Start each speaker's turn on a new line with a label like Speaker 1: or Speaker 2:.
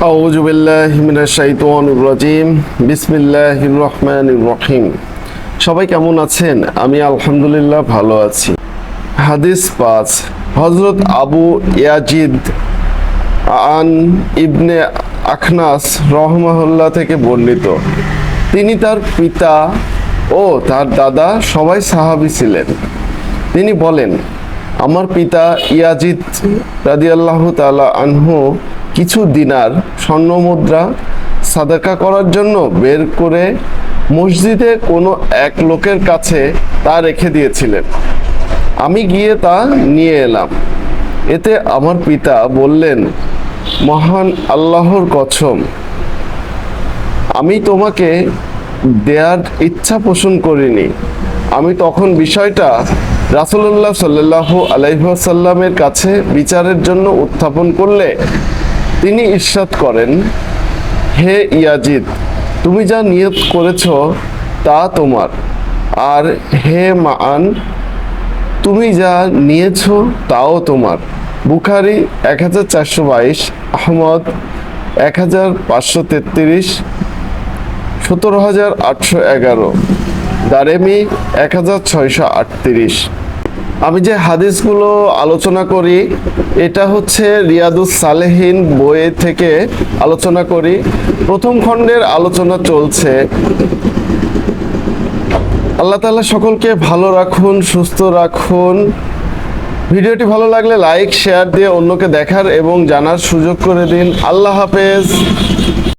Speaker 1: أعوذ بالله من الشيطان الرجيم بسم الله الرحمن الرحيم সবাই কেমন আছেন আমি আলহামদুলিল্লাহ ভালো আছি হাদিস পাঁচ হজরত আবু ইয়াজিদ আন ইবনে আখনাস রহমাহুল্লাহ থেকে বর্ণিত তিনি তার পিতা ও তার দাদা সবাই সাহাবী ছিলেন তিনি বলেন আমার পিতা ইয়াজিদ রাদিয়াল্লাহু তাআলা আনহু কিছু দিনার স্বর্ণ মুদ্রা সাদাকা করার জন্য বের করে মসজিদে কোনো এক লোকের কাছে তা রেখে দিয়েছিলেন। আমি গিয়ে তা নিয়ে এলাম। এতে আমার পিতা বললেন, মহান আল্লাহর কসম, আমি তোমাকে দেয়ার ইচ্ছা পোষণ করিনি। আমি তখন বিষয়টা রাসুল্লাহ সাল্লাহ আলাইসাল্লামের কাছে বিচারের জন্য উত্থাপন করলে তিনি ইরশাদ করেন, হে ইয়াজিদ, তুমি যা নিয়ত করেছ তা তোমার। আর হে মান তুমি যা নিয়েছ তাও তোমার। বুখারি এক হাজার চারশো বাইশ, আহমদ এক হাজার পাঁচশো তেত্রিশ, সতেরো হাজার আটশো এগারো, দারেমি এক হাজার ছয়শো আটত্রিশ। আমি যে হাদিসগুলো আলোচনা করি, এটা হচ্ছে রিয়াদুস সালেহিন বইয়ে থেকে আলোচনা করি। প্রথম খণ্ডের আলোচনা চলছে, আল্লাহ তাআলা সকলকে ভালো রাখুন, সুস্থ রাখুন। ভিডিওটি ভালো লাগলে লাইক, শেয়ার দিয়ে অন্যকে দেখার এবং জানার সুযোগ করে দিন। আল্লাহ হাফেজ।